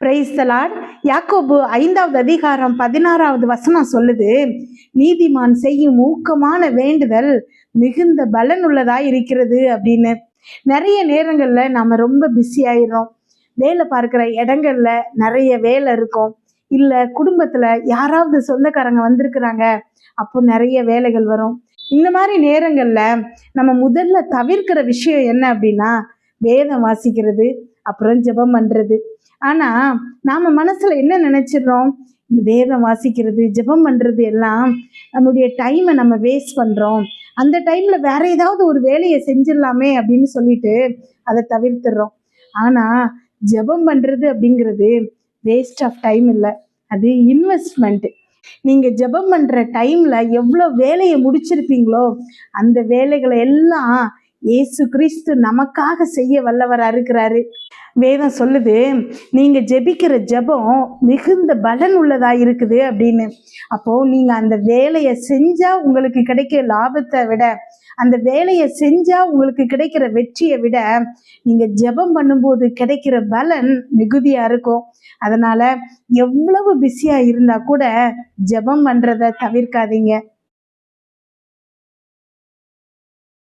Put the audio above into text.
பிரைஸ்தலான் யாக்கோபு ஐந்தாவது அதிகாரம் பதினாறாவது வசனம் சொல்லுது நீதிமான் செய்யும் ஊக்கமான வேண்டுதல் மிகுந்த பலனுள்ளதா இருக்கிறது அப்படின்னு. நிறைய நேரங்களில் நம்ம ரொம்ப பிஸி ஆயிடுறோம். வேலை பார்க்குற இடங்கள்ல நிறைய வேலை இருக்கும். இல்லை குடும்பத்தில் யாராவது சொந்தக்காரங்க வந்திருக்கிறாங்க அப்போ நிறைய வேலைகள் வரும். இந்த மாதிரி நேரங்களில் நம்ம முதல்ல தவிர்க்கிற விஷயம் என்ன அப்படின்னா வேதம் வாசிக்கிறது அப்புறம் ஜெபம் பண்ணுறது ஆனால் நாம் மனசில் என்ன நினச்சிடுறோம்? இந்த வேதம் வாசிக்கிறது ஜெபம் பண்ணுறது எல்லாம் நம்முடைய டைமை நம்ம வேஸ்ட் பண்ணுறோம் அந்த டைமில் வேற ஏதாவது ஒரு வேலையை செஞ்சிடலாமே அப்படின்னு சொல்லிட்டு அதை தவிர்த்துடுறோம். ஆனால் ஜெபம் பண்ணுறது அப்படிங்கிறது வேஸ்ட் ஆஃப் டைம் இல்லை. அது இன்வெஸ்ட்மெண்ட்டு நீங்கள் ஜெபம் பண்ணுற டைமில் எவ்வளோ வேலையை முடிச்சிருப்பீங்களோ அந்த வேலைகளை எல்லாம் இயேசு கிறிஸ்து நமக்காக செய்ய வல்லவராக இருக்கிறாரு. வேதம் சொல்லுது நீங்க ஜெபிக்கிற ஜெபம் மிகுந்த பலன் உள்ளதா இருக்குது அப்படின்னு. அப்போ நீங்க அந்த வேலையை செஞ்சா உங்களுக்கு கிடைக்கிற லாபத்தை விட அந்த வேலையை செஞ்சா உங்களுக்கு கிடைக்கிற வெற்றியை விட நீங்க ஜெபம் பண்ணும்போது கிடைக்கிற பலன் மிகுதியா இருக்கும். அதனால எவ்வளவு பிஸியா இருந்தா கூட ஜெபம் பண்றத தவிர்க்காதீங்க.